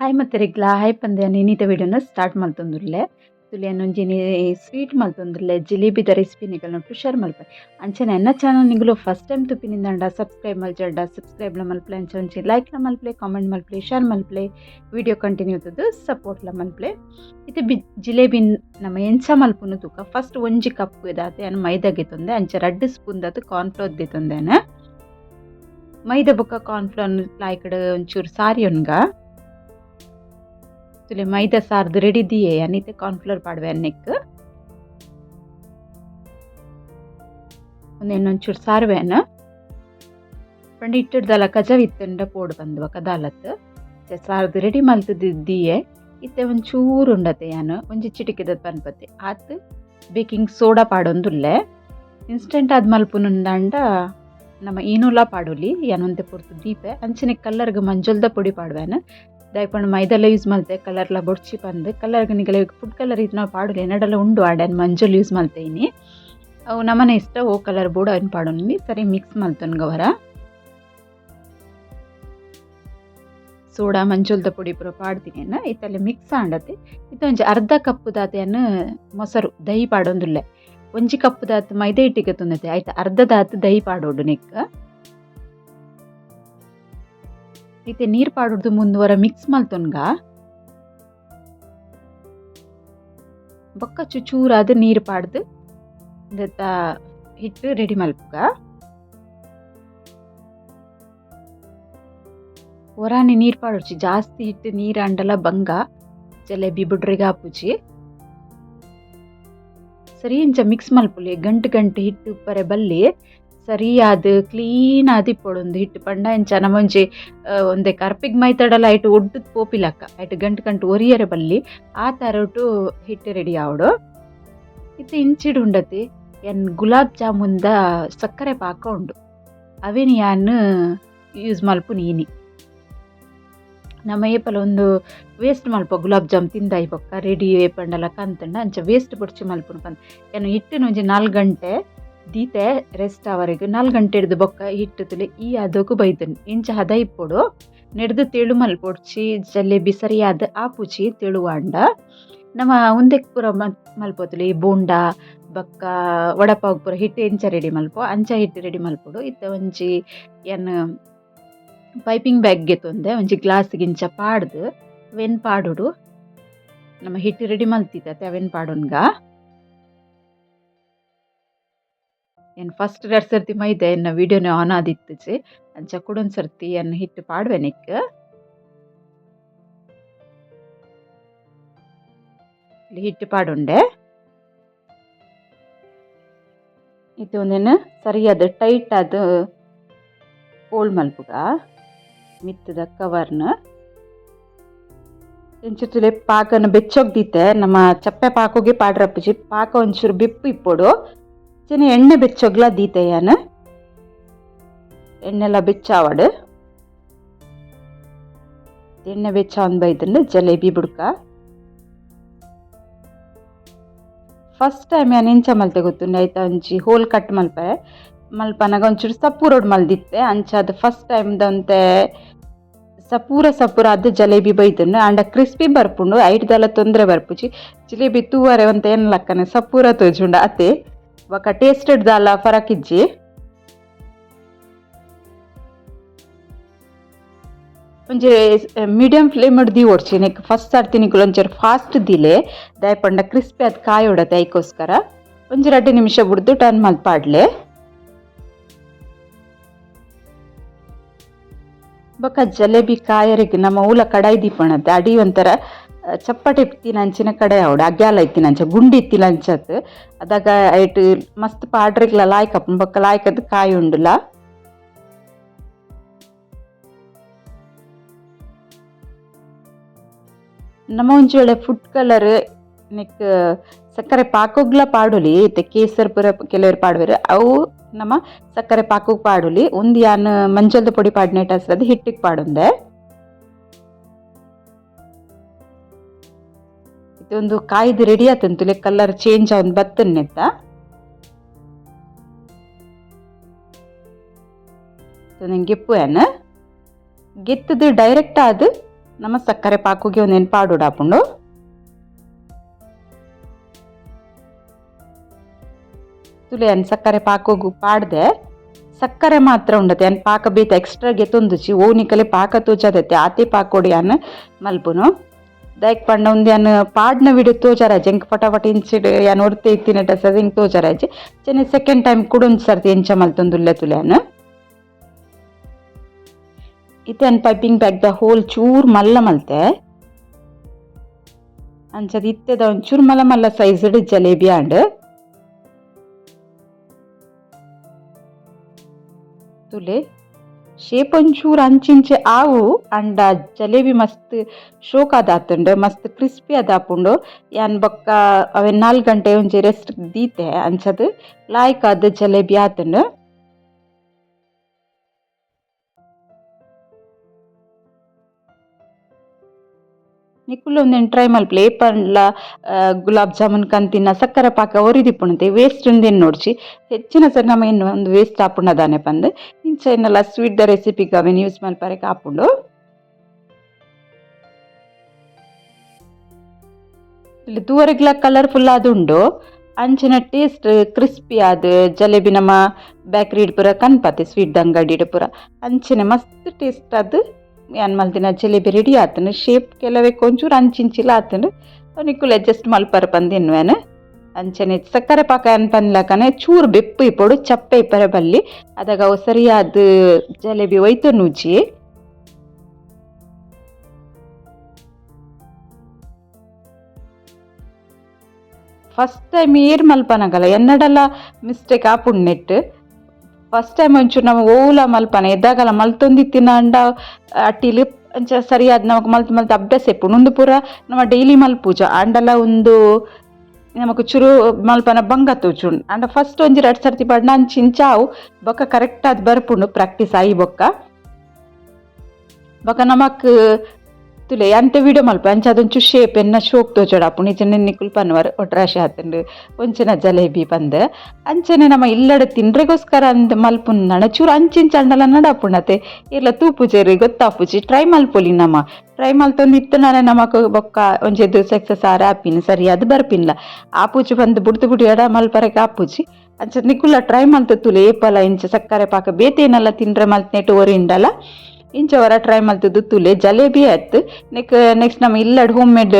Hi ಮತ್ತೆ ರೆಗ್ಲ. Hi ಪಂದ್ಯ. ನೀನಿತ ವಿಡಿಯೋನ ಸ್ಟಾರ್ಟ್ ಮಾಡ್ತಂದ್ರಲ್ಲೇ. ತುಲಿಯನ್ ಒಂಜಿನಿ ಸ್ವೀಟ್ ಮಾಡ್ತಂದ್ರಲ್ಲೇ. ಜಿಲೇಬಿದ ರೆಸಿಪಿ ನಿಗಲ್ನ ಶೇರ್ ಮಲ್ಪೆ ಅಂಚನೆ ಎನ್ನ ಚಾನಲ್ ನಿಗಲು ಫಸ್ಟ್ ಟೈಮ್ ತುಪ್ಪಿನಿಂದ ಸಬ್ಸ್ಕ್ರೈಬ್ ಮಲ್ಚಡ್ಡ ಸಬ್ಸ್ಕ್ರೈಬ್ಲ ಮಲ್ಪಲೆ ಅಂಚೆ ಲೈಕ್ ಲೈಕ್ಲ ಮಲ್ಪಲೆ ಕಾಮೆಂಟ್ ಮಲ್ಪಲೆ ಶೇರ್ ಮಲ್ಪಲೆ. ವಿಡಿಯೋ ಕಂಟಿನ್ಯೂ ತದ್ ಸಪೋರ್ಟ್ ಲ ಮಲ್ಪಲೆ. ಇದು ಬಿ ಜಿಲೇಬಿ ನಮ್ಮ ಎಂಚ ಮಲ್ಪುನು ತೂಕ ಫಸ್ಟ್ ಒಂಜಿ ಕಪ್ ಇದಾತೆ. ಅನ್ನು ಮೈದಾಗೆ ತಂದೆ. ಅಂಚೆ ರೆಡ್ ಸ್ಪೂನ್ ದತ್ತು ಕಾರ್ನ್ಫ್ಲೋರ್ ದೇ ತೊಂದೇನೆ ಮೈದಾ ಬೊಕ್ಕ ಕಾರ್ನ್ಫ್ಲೋರ್ ಲಾಯ್ಕಡೆ ಒಂಚೂರು ಸಾರಿ ಒನ್ಗ ಸಾರ್ದು ರೆಡಿ ದಿಯೆ ಅನ್ನಿತೆ ಕಾರ್ನ್ಫ್ಲೋರ್ ಪಾಡ್ವೆ ಅನ್ನೆಕ್ ಒಂದು ಇನ್ನೊಂಚೂರು ಸಾರ್ವೆನ. ಪಂಡ ಇಟ್ಟಿಡ್ದಲ್ಲ ಕಜವಿತ್ತಂಡ ಪೋಡ್ ಬಂದ್ವ ಕದಾಲತ್. ಸಾರ್ದು ರೆಡಿ ಮಲ್ತದ್ದು ದಿಯೆ ಇತ್ತೆ ಒಂಚೂರು ಉಂಡತೆ ಯಾನು. ಒಂಜಿ ಚಿಟಿಕಿದ ಪನ್ಪತೆ ಆತ್ ಬೇಕಿಂಗ್ ಸೋಡಾ ಪಾಡೊಂದುಲ್ಲೆ. ಇನ್ಸ್ಟೆಂಟ್ ಆದ್ ಮಲ್ಪುನುಂದಾಂಡ ನಮ್ಮ ಈನುಲ ಪಾಡೊಲಿ. ಯಾನೊಂದೆ ಪೊರ್ತು ದೀಪೆ. ಅಂಚನೆ ಕಲ್ಲರ್ಗ್ ಮಂಜೊಲ್ದ ಪುಡಿ ಪಾಡ್ವೇನ. ದಯಪಂಡ್ ಮೈದೆಲ್ಲ ಯೂಸ್ ಮಲ್ತೆ ಕಲರ್ಲ ಬೊಡ್ಚಿ ಪಂದ್ ಕಲರ್ ನಿಗಲ ಫುಡ್ ಕಲರ್ ಇದು ನಾವು ಪಾಡುಲಿ ಎನ್ನಡೆಲ್ಲ ಉಂಡು ಆಡ್ಯಾನ ಮಂಜಲ್ ಯೂಸ್ ಮಲ್ತೇನಿ ಅವು ನಮ್ಮನೆ ಇಷ್ಟ, ಓ ಕಲರ್ ಬೋರ್ಡ್ ಅವನ್ ಪಾಡೋನಿ ಸರಿ ಮಿಕ್ಸ್ ಮಲ್ತನ್ ಗವರ ಸೋಡಾ, ಮಂಜುಲ್ದ ಪುಡಿ ಪೂರ ಪಾಡ್ತೀನಿ ಇತ್ತಲ್ಲಿ ಮಿಕ್ಸ್ ಆಂಡತೆ. ಇತ್ತೊಂಜಿ ಅರ್ಧ ಕಪ್ಪು ದಾತೆಯನ್ನು ಮೊಸರು, ದಹಿ ಪಾಡೊಂದುಲ್ಲೆ. ಒಂಜಿ ಕಪ್ಪು ದಾತು ಮೈದೆ ಹಿಟ್ಟಿಗೆ ತುಂದತೆ ಆಯ್ತಾ, ಅರ್ಧ ದಾತ್ ದಹಿ ಪಾಡೋಡು ನೆಕ್ ಐತೆ ನೀರ್ ಪಾಡೋದು ಮುಂದುವರ ಮಿಕ್ಸ್ ಮಲ್ತೊನ್ಗ ಬೊಕ್ಕ ಚೂರಾದ ನೀರು ಪಾಡ್ದು ದತ್ತ ಹಿಟ್ಟು ರೆಡಿ ಮಲ್ಪುಗ ಒರಾನೆ ನೀರು ಪಾಡೋಚಿ, ಜಾಸ್ತಿ ಹಿಟ್ಟು ನೀರು ಅಂಡಲ ಬಂಗ, ಜಲೇಬಿ ಬುಡ್ರಿಗೆ ಹಾಪುಜಿ ಸರಿ ಇಂಚ ಮಿಕ್ಸ್ ಮಲ್ಪುಲಿ ಗಂಟು ಗಂಟು ಹಿಟ್ಟು ಪರೆ ಬಲ್ಲಿ ಸರಿಯಾದ ಕ್ಲೀನ್ ಆದಿ ಪೊಡೊಂದು ಹಿಟ್ಟು. ಪಂಡ ಇಂಚ ನಮೊಂಜಿ ಒಂದೇ ಕರ್ಪಿಗ್ ಮೈತಡಲ ಐಟ್ ಒಡ್ಡುದ್ ಪೋಪಿಲಕ್ಕ ಐಟ್ ಗಂಟು ಗಂಟು ಒರಿಯರೆ ಬಲ್ಲಿ. ಆ ತರಟು ಹಿಟ್ಟು ರೆಡಿ ಆವಡು. ಇತ್ತೆ ಇಂಚಿಡು ಉಂಡತಿ. ಎನ್ ಗುಲಾಬ್ ಜಾಮೂನ್ದ ಸಕ್ಕರೆ ಪಾಕ ಉಂಡು. ಅವೇನು ಯಾನ್ ಯೂಸ್ ಮಲ್ಪು ನೀನಿ. ನಮ್ಮ ಏಪಲ ಒಂದು ವೇಸ್ಟ್ ಮಲ್ಪ, ಗುಲಾಬ್ ಜಾಮ್ ತಿಂದಾಯಿ ಬೊಕ್ಕ ರೆಡಿ ಏಪಂಡಲ ಕಂತಂಡ. ಅಂಚ ವೇಸ್ಟ್ ಬೊಡ್ಚಿ ಮಲ್ಪುನು ಪಂದ್ ಏನು ಹಿಟ್ಟಿನ ಒಂಜಿ ನಾಲ್ಕು ಗಂಟೆ. ದೀತೆ ರೆಸ್ಟ್ ಅವರೆಗೆ ನಾಲ್ಕು ಗಂಟೆ ಹಿಡ್ದು ಬೊಕ್ಕ ಹಿಟ್ಟುತ್ತಲೆ ಈ ಅದಕ್ಕೂ ಬೈದನ್. ಇಂಚ ಹದ ಇಪ್ಪೊಡು, ನೆಡ್ದು ತೆಳು ಮಲ್ಪೊಡ್ಚಿ ಜಲ್ಲೆಬಿ ಸರಿಯಾದ ಆಪುಚಿ ತೆಳುವಾಂಡ ನಮ್ಮ ಉಂದೆಕ್ ಪೂರ ಮಲ್ಪೋತಲಿ ಬೋಂಡ, ಬಕ್ಕ ವಡಪಾವ್ ಪೂರ ಹಿಟ್ಟು ಎಂಚ ರೆಡಿ ಮಲ್ಪೋ, ಅಂಚ ಹಿಟ್ಟು ರೆಡಿ ಮಲ್ಪೊಡು. ಇತ್ತ ಒಂಜಿ ಎನ್ ಪೈಪಿಂಗ್ ಬ್ಯಾಗ್ಗೆ ತೊಂದೆ, ಒಂಜಿ ಗ್ಲಾಸ್ ಗಿಂಚ ಪಾಡ್ದು ವೆನ್ ಪಾಡುಡು. ನಮ್ಮ ಹಿಟ್ಟು ರೆಡಿ ಮಲ್ತಿತ್ತ ಅವೆನ್ ಪಾಡೋನ್ಗ. ಏನು ಫಸ್ಟ್ ಎರಡು ಸರ್ತಿ ಮೈದೆ ಎನ್ನ ವೀಡಿಯೋನೇ ಆನ್ ಆದಿತ್ತುಚಿ ಅಂಚ ಕುಡೊಂದು ಸರ್ತಿ ಎನ್ನ ಹಿಟ್ಟು ಪಾಡ್ವೆ ನಿಕ್. ಹಿಟ್ಟು ಪಾಡುಂಡೆ. ಇದು ಒಂದೇನು ಸರಿಯಾದ ಟೈಟ್ ಆದ ಓಲ್ಡ್ ಮಲ್ಪುಗ. ಮಿತ್ತದ ಕವರ್ನ ಎಂಚುತ್ತಲೆ ಪಾಕನ ಬೆಚ್ಚೋಗ್ದಿತ್ತೆ. ನಮ್ಮ ಚಪ್ಪೆ ಪಾಕೋಗಿ ಪಾಡ್ರಪ್ಪಜಿ ಪಾಕ ಒಂಚೂರು ಬಿಪ್ಪು ಇಪ್ಪೊಡು. ಜನ ಎಣ್ಣೆ ಬೆಚ್ಚೋಗ್ಲ ದೀತೆ ಎಣ್ಣೆಲ ಎಣ್ಣೆಲ್ಲ ಬೆಚ್ಚಾವಡು. ಎಣ್ಣೆ ಬೆಚ್ಚ ಒಂದು ജലേബി ಬುಡ್ಕ. ಫಸ್ಟ್ ಟೈಮ್ ಯಾನ್ ಎಂಚ ಮಲ್ತೆ ಗೊತ್ತುಂಡು ಆಯ್ತಾ ಒಂಚಿ ಹೋಲ್ ಕಟ್ ಮಲ್ಪೆ. ಮಲ್ಪನಾಗ ಒಂಚೂರು ಸಪೂರೋಡ್ ಮಲ್ದಿತ್ತೆ, ಅಂಚ ಅದು ಫಸ್ಟ್ ಟೈಮ್ ದಂತೆ ಸಪೂರ ಸಪೂರ ಅದು ಜಲೇಬಿ ಬೈತುಂಡು ಆಂಡ ಕ್ರಿಸ್ಪಿ ಬರ್ಪುಂಡು, ಐಟ್ದೆಲ್ಲ ತೊಂದರೆ ಬರ್ಪುಜಿ ಜಿಲೇಬಿ ತೂವರೆ ಅಂತ ಏನು ಲಕ್ಕನೆ, ಸಪೂರ ತೋಜುಂಡು ಅತೆ ಬೊಕ ಟೇಸ್ಟೆಡ್ ದಾಲ ಫರಕ್ ಇಜ್ಜಿ ಒಂಜಿ ಮೀಡಿಯಂ ಫ್ಲೇಮ್ ದಿ ಓಡ್ಚಿ ನೆಕ್ ಫಸ್ಟ್ ಸರ್ತಿ ನಿಕುಲು ಒಂಚೂರು ಫಾಸ್ಟ್ ದಿಲೆ ದಯಪಂಡ ಕ್ರಿಸ್ಪಿ ಅದು ಕಾಯಿ ಹೊಡತೆ ಐಕೋಸ್ಕರ ಒಂಜಿ ಎರಡು ನಿಮಿಷ ಬಿಡ್ದು ಟರ್ನ್ ಮಲ್ಪಾಡ್ಲೆ ಬೊಕ ಜಲೇಬಿ ಕಾಯರಿಗೆ ನಮ್ಮ ಊಲ ಕಡಾಯಿ ದೀಪಣತೆ ಅಡಿ ಒಂಥರ ಚಪ್ಪಟೆ ಇತ್ತಿನಂಚಿನ ಕಡೆ ಅವಡು ಅಗ್ಯಾಲ ಇತ್ತಿನಂಚ ಗುಂಡಿ ಇತ್ತಿನಂಚತ್ ಅದಾಗ ಐಟ್ ಮಸ್ತ್ ಪಾಡ್ರಿಗ್ಲ ಲಾಯ್ಕ ಬಕ್ಕ ಲಾಯ್ಕದ ಕಾಯಿ ಉಂಡುಲ. ನಮ್ಮ ಒಂಜಿ ವೇಳೆ ಫುಡ್ ಕಲರ್ ನೆಕ್ ಸಕ್ಕರೆ ಪಾಕೋಗ್ಲ ಪಾಡುಲಿ, ಇತ್ತೆ ಕೇಸರ್ ಪುರ ಕೆಲವರು ಪಾಡುವರು, ಅವು ನಮ್ಮ ಸಕ್ಕರೆ ಪಾಕೋಗ್ ಪಾಡುಲಿ. ಒಂದು ಯಾನ್ ಮಂಜಲ್ದ ಪೊಡಿ ಪಾಡ್ನೇಟ್ ಹಸ್ರದ್ ಹಿಟ್ಟಿಗೆ ಪಾಡುಂದೆ. ಇದೊಂದು ಕಾಯ್ದು ರೆಡಿ ಆತಂತುಲೆ ಕಲರ್ ಚೇಂಜ್ ಅವನ್ ಬತ್ತನ್ನೆತ್ತ. ನಂಗೆ ಏನ ಗೆತ್ತದು ಡೈರೆಕ್ಟ್ ಆದ ನಮ್ಮ ಸಕ್ಕರೆ ಪಾಕುಗೆ ಪಾಡುಡು ಆಪುಂಡು ತುಲೆ ಅನ್ ಸಕ್ಕರೆ ಪಾಕೋಗು ಪಾಡ್ದೆ. ಸಕ್ಕರೆ ಮಾತ್ರ ಉಂಡತೆ, ಅನ್ ಪಾಕ ಬೇತ ಚಿ ಓ ಓನಿಕಲೆ ಪಾಕ ತೋಚದತ್ತೆ ಆತೆ ಪಾಕೋಡಿ ಅನ್ನ ಮಲ್ಪುನು. ಪಂಡ ಉಂದಿ ಅನ್ನ ಪಾಡ್ನ ವಿಡಿಯೋ ತೋಜಾರಾಜೆ ಎಂಕ್ ಪಟಾಪಟ ಇಂಚಿಡ್ ಯಾನ್ ಒರ್ತೆ ಇತ್ತಿನಟ ಸದ ಹಿಂಗ್ ತೋಜಾರಾಜೆ ಸೆಕೆಂಡ್ ಟೈಮ್ ಕುಡೊಂದು ಸರ್ತಿ ಎಂಚ ಮಲ್ತೊಂದುಲ್ಲೆ ತುಲ್ಯಾನ ಇತ್ತೆ ಪೈಪಿಂಗ್ ಬ್ಯಾಗ್ ದ ಹೋಲ್ ಚೂರ್ ಮಲ್ಲ ಮಲ್ತೆ. ಅಂಚದ ಇತ್ತೆದ ಒಂಚೂರು ಮಲ್ಲ ಮಲ್ಲ ಸೈಜ್ಡ್ ಜಲೇಬಿ ಆಂಡ್. ತುಲೆ ಶೇಪ್ ಒಂಚೂರು ಅಂಚಿಂಚೆ ಆವು ಅಂಡ ಜಲೇಬಿ ಮಸ್ತ್ ಶೋಕ್ ಅದಾತುಂಡು ಮಸ್ತ್ ಕ್ರಿಸ್ಪಿ ಅದಾಪುಂಡು. ಯಾನ್ ಬೊಕ್ಕ ಅವೆನ್ ನಾಲ್ಕು ಗಂಟೆ ಒಂಜಿ ರೆಸ್ಟ್ ದೀತೆ ಅಂಚದು. ಲಾಯ್ಕ್ ಅದ್ ಜಲೇಬಿ ಆತುಂಡು. ನಿಕುಲು ಒಂದೆನ್ ಟ್ರೈ ಮಲ್ಪಲೆ ಏಪಂಡ್ಲ ಗುಲಾಬ್ ಜಾಮೂನ್ ಕಂತಿನ ಸಕ್ಕರೆ ಪಾಕ ಒರಿದಿಪ್ಪುಣತೆ ವೇಸ್ಟ್ ಉಂದೇನು ನೋಡ್ಚಿ? ಹೆಚ್ಚಿನ ಸರಿ ನಮ್ಮ ಇನ್ನು ಒಂದು ವೇಸ್ಟ್ ಆಪುಂಡದಾನೆ ಪಂದ್. ಸ್ವೀಟ್ ದ ರೆಸಿಪಿಗೆ ಅವೇನು ಯೂಸ್ ಮಲ್ಪರೆ ಕಾಪುಂಡು ಇಲ್ಲಿ ತೂವರೆಗ್ಲ ಕಲರ್ಫುಲ್ ಆದುಂಡು. ಅಂಚಿನ ಟೇಸ್ಟ್ ಕ್ರಿಸ್ಪಿ ಆದ್ ಜಲೇಬಿ ನಮ್ಮ ಬೇಕ್ರಿ ಪೂರ ಕನ್ಪತ್ತೆ ಸ್ವೀಟ್ ಅಂಗಡಿ ಪೂರ. ಅಂಚಿನ ಮಸ್ತ್ ಟೇಸ್ಟ್ ಆದ್ ಏನ್ ಮಲ್ತಿನ ಜಲೇಬಿ ರೆಡಿ ಆತನು ಶೇಪ್ ಕೆಲವೇ ಕೊಂಚೂರು ಅಂಚಿಂಚಿಲ ಆತನು ನಿಕ್ಕುಲು ಅಡ್ಜಸ್ಟ್ ಮಲ್ಪರ ಪಂದಿನ್ವೇನು ಅಂಚನೆ ಸಕ್ಕರೆ ಪಾಕ ಅನ್ಪನ್ಲಕನೆ ಚೂರು ಬೆಪ್ಪು ಇಪ್ಪಡು, ಚಪ್ಪೆ ಇಪ್ಪರೆ ಬಲ್ಲಿ, ಅದಾಗ ಸರಿಯಾದ ಜಲೇಬಿ ಒಯ್ತು ನೂಜಿ ಫಸ್ಟ್ ಟೈಮ್ ಏರ್ ಮಲ್ಪನಗಲ್ಲ ಎನ್ನಡಲ್ಲ ಮಿಸ್ಟೇಕ್ ಆಪುಂಡು ನೆಟ್ ಫಸ್ಟ್ ಟೈಮ್ ಒಂಚೂರು ನಾವು ಓಲ ಮಲ್ಪನೆ ಎದ್ದಾಗಲ್ಲ ಮಲ್ತೊಂದಿತ್ತಿನ ತಿನ್ನಂಡ ಅಟ್ಟಿಲಿ, ಅಂಚ ಸರಿಯಾದ ನಮಗೆ ಮಲ್ತ್ ಮಲ್ತು ಅಭ್ಯಾಸ ಇಪ್ಪುಂಡು ಉಂದು ಪೂರ ನಮ್ಮ ಡೈಲಿ ಮಲ್ಪೂಜ, ಅಂಡಲ ಒಂದು ನಮಕ್ ಚುರು ಮಲ್ಪನ ಬಂಗ ತೋಜುಂಡು ಅಂಡ ಫಸ್ಟ್ ಒಂಜಿ ಎರಡು ಸರ್ತಿ ಪಡ್ನ ಅಂಚಿಂಚಾವು ಬೊಕ್ಕ ಕರೆಕ್ಟ್ ಆದ್ ಬರ್ಪುಂಡು ಪ್ರಾಕ್ಟೀಸ್ ಆಯಿ ಬೊಕ್ಕ ಬೊಕ ನಮಕ್ ತುಲೆ ಅಂತೆ ವಿಡಿಯೋ ಮಲ್ಪ ಅಂಚ ಅದೊಂಚು ಶೇಪ್ ಎನ್ನ ಶೋಕ್ ತೋಜೋಡ ಅಪ್ಪು ನಿಜನೆ ನಿಕುಲ್ ಪನ್ವರ್ ಒಟ್ರಾಶೆ ಹಾತಂಡ್ ಒಂಚನ ಜಲೇಬಿ ಬಂದ ಅಂಚನೆ ನಮ್ಮ ಇಲ್ಲಡ ತಿಂಡ್ರೆಗೋಸ್ಕರ ಅಂದ್ ಮಲ್ಪುನ್ ನಣ ಚೂರು ಅಂಚಿಂಚ ಅಂಡಲ ನಡಪುಣತೆ ತೂಪು ಜೇರಿ ಗೊತ್ತಾಪುಜಿ ಟ್ರೈ ಮಲ್ಪೊಲಿ ನಮ್ಮ ಟ್ರೈ ಮಲ್ತೊಂದು ನಾನೇ ನಮಕ್ ಬೊಕ್ಕ ಒಂಜೆದು ಸಕ್ಸಸ್ ಆರ ಆಪಿನ ಸರಿ ಅದು ಬರ್ಪಿನ್ಲ ಆಪುಜಿ ಬಂದು ಬುಡ್ದು ಬುಡಿ ಎಡ ಮಲ್ಪರಕ್ಕೆ ಆಪುಜಿ ಅಂಚ ನಿಕ್ಕುಲ್ಲ ಟ್ರೈ ಮಲ್ತ ತುಲೆ ಏಪಲ ಇಂಚ ಸಕ್ಕರೆ ಪಾಕ ಬೇತೇನಲ್ಲ ತಿಂಡ್ರೆ ಮಲ್ತ್ನೆಟ್ ಒರಿಂಡಲ್ಲ ಇಂಚವರ ಟ್ರೈ ಮಲ್ತದ್ದು ತುಲೆ, ಜಲೇಬಿ ಆಯ್ತು. ನೆಕ್ ನೆಕ್ಸ್ಟ್ ನಮ್ಮ ಇಲ್ಲಡ್ ಹೋಮ್ ಮೇಡ್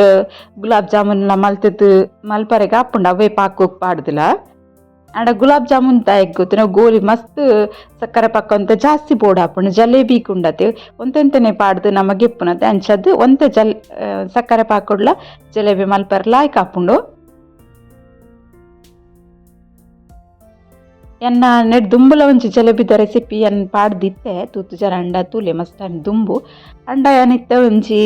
ಗುಲಾಬ್ ಜಾಮೂನ್ ಮಲ್ತದ್ದು ಮಲ್ಪರೆಗೆ ಆಪುಂಡು ಅವೇ ಪಾಕೋಕ್ ಪಾಡ್ದಿಲ್ಲ. ಆಂಡ ಗುಲಾಬ್ ಜಾಮೂನ್ ತಾಯಿಗೆ ಗೊತ್ತು ಗೋಲಿ ಮಸ್ತ್ ಸಕ್ಕರೆ ಪಾಕ ಅಂತ ಜಾಸ್ತಿ ಬೋರ್ಡ್ ಹಾಪುಂಡು ಜಲೇಬಿ ಕುಂಡತೆ. ಒಂತೆಂತನೆ ಪಾಡ್ದು ನಮಗೆ ಪುನತೆ ಅಂಚದ್ದು, ಒಂತೆ ಜಲ್ ಸಕ್ಕರೆ ಪಾಕೊಡ್ಲ ಜಲೇಬಿ ಮಲ್ಪರ್ ಲಾಯ್ಕ್ ಹಾಪುಂಡು ಎನ್ನ ನೆಡ್ ದುಂಬುಲ ಒಂಜಿ ಜಲೇಬಿದ ರೆಸಿಪಿ ಎನ್ ಪಾಡ್ದಿತ್ತೆ. ತೂತು ಜರ ಅಂಡ, ತೂಲೆ ಮಸ್ತ್ ಅಂಡ್ ದುಂಬು. ಅಂಡ ಏನಿತ್ತೆ ಒಂಜಿ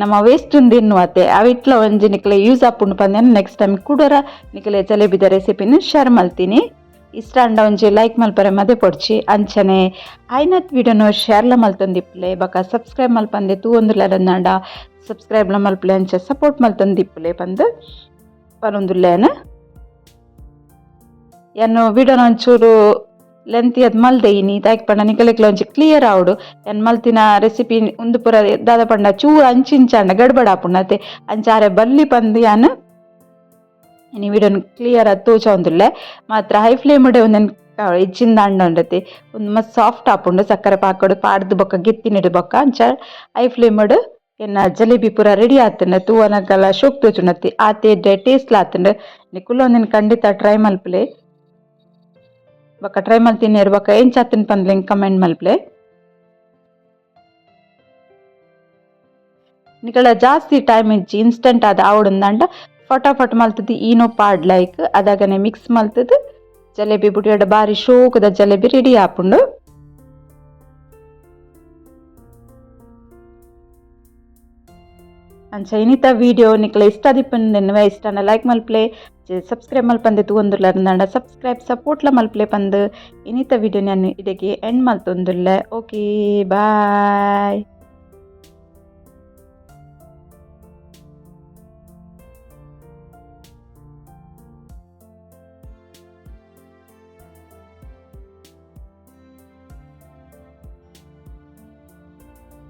ನಮ್ಮ ವೇಸ್ಟ್ ಉಂದು ಎನ್ನುವತ್ತೆ ಅವಿಟ್ಲ ಒಂಜಿ ನಿಕ್ಲೆ ಯೂಸ್ ಆಪುಂಡು ಪಂದ್ಯ ನೆಕ್ಸ್ಟ್ ಟೈಮ್ ಕುಡರ ನಿಕ್ಲೆ ಜಲೇಬಿದ ರೆಸಿಪಿನ ಶೇರ್ ಮಲ್ತೀನಿ. ಇಷ್ಟ ಅಂಡ ಒಂಜಿ ಲೈಕ್ ಮಲ್ಪರೆ ಮದೆ ಪೊಡ್ಚಿ. ಅಂಚನೆ, ಐನತ್ ವಿಡಿಯೋನು ಶೇರ್ಲ ಮಲ್ತೊಂದಿಪ್ಪಲೆ ಬಕ ಸಬ್ಸ್ಕ್ರೈಬ್ ಮಲ್ಪಂದೆ, ತೂ ಸಬ್ಸ್ಕ್ರೈಬ್ ಸಬ್ಸ್ಕ್ರೈಬ್ಲ ಮಲ್ಪಲೆ ಅಂಚ ಸಪೋರ್ಟ್ ಮಲ್ತೊಂದಿಪ್ಪಲೆ ಪಂದ್. ಪರೊಂದುಲ್ಲೇನ ಎನ್ನು ವಿಡಿಯೋನ ಒಂಚೂರು ಲೆಂತಿ ಅದು ಮಲ್ದೆ ಇನಿ ತಾಯ್ಕ್ ಪಂಡ ನಿಕಲೆಕ್ಲ ಒಂಚಿ ಕ್ಲಿಯರ್ ಆವಡು. ಎನ್ ಮಲ್ತಿನ ರೆಸಿಪಿ ಉಂದು ಪೂರ ದಾದ ಪಂಡ ಚೂರು ಅಂಚಿಂಚಾಂಡ ಗಡ್ಬಡ ಆಪುಂಡತೆ ಅಂಚಾರೆ ಬಲ್ಲಿ ಪಂದು ಯಾನ್ ಇನಿ ವಿಡಿಯೋನ ಕ್ಲಿಯರ್ ಆದ್ ತೋಚ ಒಂದುಲ್ಲೆ ಮಾತ್ರ ಹೈ ಫ್ಲೇಮ್ ಡೆ ಒಂದೆನ್ ಅಂಡ ಉಂಡತೆ. ಒಂದು ಮಸ್ತ್ ಸಾಫ್ಟ್ ಆಪುಂಡು ಸಕ್ಕರೆ ಪಾಕೊಡು ಪಾಡ್ದು ಬೊಕ್ಕ ಗೆತ್ತಿನಿಡು ಬೊಕ್ಕ. ಅಂಚ ಹೈ ಫ್ಲೇಮ್ ಡು ಎನ್ನ ಜಲೇಬಿ ಪೂರ ರೆಡಿ ಆತಂಡ. ತೂವನಕಲ್ಲ ಶೋಕ್ ತೋಜುಂಡತಿ ಆತೆ ಟೇಸ್ಟ್ ಆತಂಡ ನಿಕುಲ ಒಂದಿನ ಖಂಡಿತ ಟ್ರೈ ಮಲ್ಪಲೆ. ಬೊಕ ಟ್ರೈ ಮಲ್ತಿನ್ನೇರು ಬೊಕ ಏನ್ ಚಾತಿನ್ ಪಂದ್ಲೆ ಕಮೆಂಟ್ ಮಲ್ಪ್ಲೆ. ನಿಕಳ, ಜಾಸ್ತಿ ಟೈಮ್ ಇಜ್ಜಿ ಇನ್ಸ್ಟಂಟ್ ಆದ ಆವಡುಂದಂಡ ಫಟಾಫಟ್ ಮಲ್ತದ್ದು ಈನೋ ಪಾಡ್ ಲೈಕ್ ಅದಾಗನೆ ಮಿಕ್ಸ್ ಮಲ್ತದ್ದು ಜಲೇಬಿ ಬುಡಿಯಡ ಬಾರಿ ಶೋಕದ ಜಲೇಬಿ ರೆಡಿ ಆಪುಂಡು. ಅಂಚ ವಿಡಿಯೋ ನಿಕ್ಲ ಇಷ್ಟ ದಿಪ್ಪಂದೆನ್ನುವೆ ಇಷ್ಟನ ಲೈಕ್ ಮಲ್ಪ್ಲೆ ಸಬ್ಸ್ಕ್ರೈಬ್ ಮಲ್ಪಂದೆ ತೂವೊಂದುರ್ಲ ಸಬ್ಸ್ಕ್ರೈಬ್ ಸಪೋರ್ಟ್ಲ ಮಲ್ಪ್ಲೆ ಪಂದ್ ಇನಿತ ವಿಡಿಯೋ ನಾನು ಇದಕ್ಕೆ ಎಂಡ್ ಮಲ್ತೊಂದುಲ್ಲ ಓಕೆ ಬಾಯ್